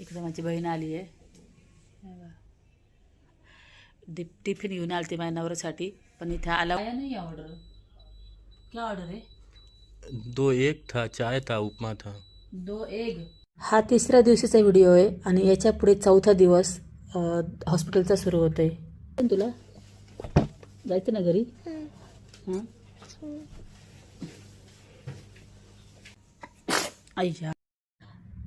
इकडे माझी बहीण आली आहे. डिप टिफिन घेऊन आली ती माझ्या नवऱ्यासाठी पण इथे आला नाही ऑर्डर क्या ऑर्डर आहे? दो एक था चाय था उपमा था. दो एग हा तिसऱ्या दिवशीचा व्हिडिओ आहे आणि याच्यापुढे चौथा दिवस हॉस्पिटलचा सुरू होतोय. तुला जायचं ना घरी? हां. आईच्या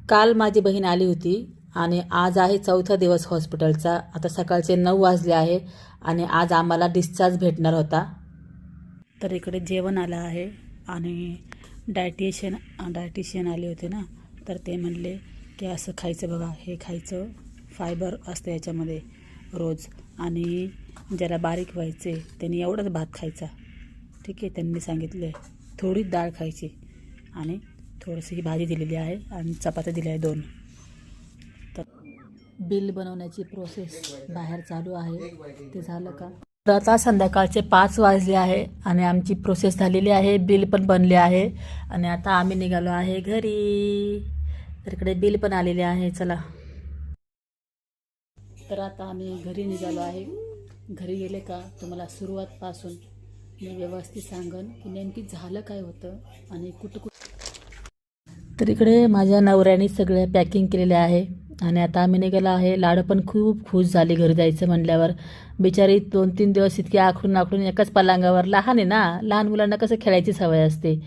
काल माझी बहीण आली होती आणि आज आहे चौथा दिवस हॉस्पिटलचा. आता सकाळचे नऊ वाजले आहे आणि आज आम्हाला डिस्चार्ज भेटणार होता. तर इकडे जेवण आलं आहे आणि डायटिशियन डायटिशियन आले होते ना. तर ते म्हणले की असं खायचं बघा हे खायचं फायबर असतं याच्यामध्ये रोज. आणि ज्याला बारीक व्हायचे त्यांनी एवढंच भात खायचा. ठीक आहे त्यांनी सांगितले थोडीच डाळ खायची. आणि थोडीशी ही भाजी दिलेली आहे आणि चपात्या दिल्या आहे दोन. तर बिल बनवण्याची प्रोसेस बाहेर चालू आहे. ते झालं का? तर आता संध्याकाळचे पाच वाजले आहे आणि आमची प्रोसेस झालेली आहे. बिल पण बनले आहे आणि आता आम्ही निघालो आहे घरी. तर इकडे बिल पण आलेले आहे. चला. तर आता आम्ही घरी निघालो आहे. घरी गेले का? तुम्हाला सुरुवातपासून मी व्यवस्थित सांगन की नेमकी झालं काय होतं आणि कुठं कुठं तर इकडे माझ्या नवऱ्याने सगळ्या पॅकिंग केलेल्या आहे. आणि आता आम्ही निघालो आहे. लाड पण खूप खुश झाली घरी जायचं म्हणल्यावर. बिचारी दोन तीन दिवस इतकी आखडून आखडून एकाच पलांगावर लहान आहे ना लहान मुलांना कसं खेळायची सवय असते.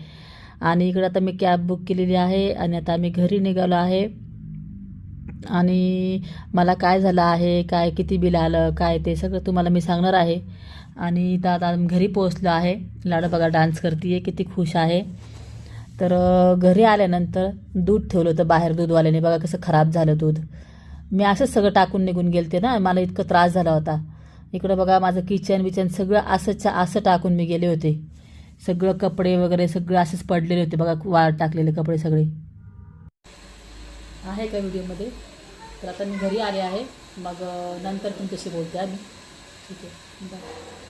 आणि इकडं आता मी कॅब बुक केलेली आहे आणि आता आम्ही घरी निघालो आहे. आणि मला काय झालं आहे काय किती बिल आलं काय ते सगळं तुम्हाला मी सांगणार आहे. आणि आता घरी पोहोचलो आहे. लाडू बघा डान्स करते किती खुश आहे. तर घरी आल्यानंतर दूध ठेवलं होतं बाहेर दूधवाल्याने. बघा कसं खराब झालं दूध. मी असंच सगळं टाकून निघून गेलते ना. मला इतकं त्रास झाला होता. इकडं बघा माझं किचन बिचन सगळं असंच्या असं टाकून मी गेले होते. सगळं कपडे वगैरे सगळं असंच पडलेले होते. बघा वाळ टाकलेले कपडे सगळे. आहे का व्हिडिओमध्ये? तर आता मी घरी आले आहे. मग नंतर तुमच्याशी बोलते आम्ही. ठीक आहे. बाय.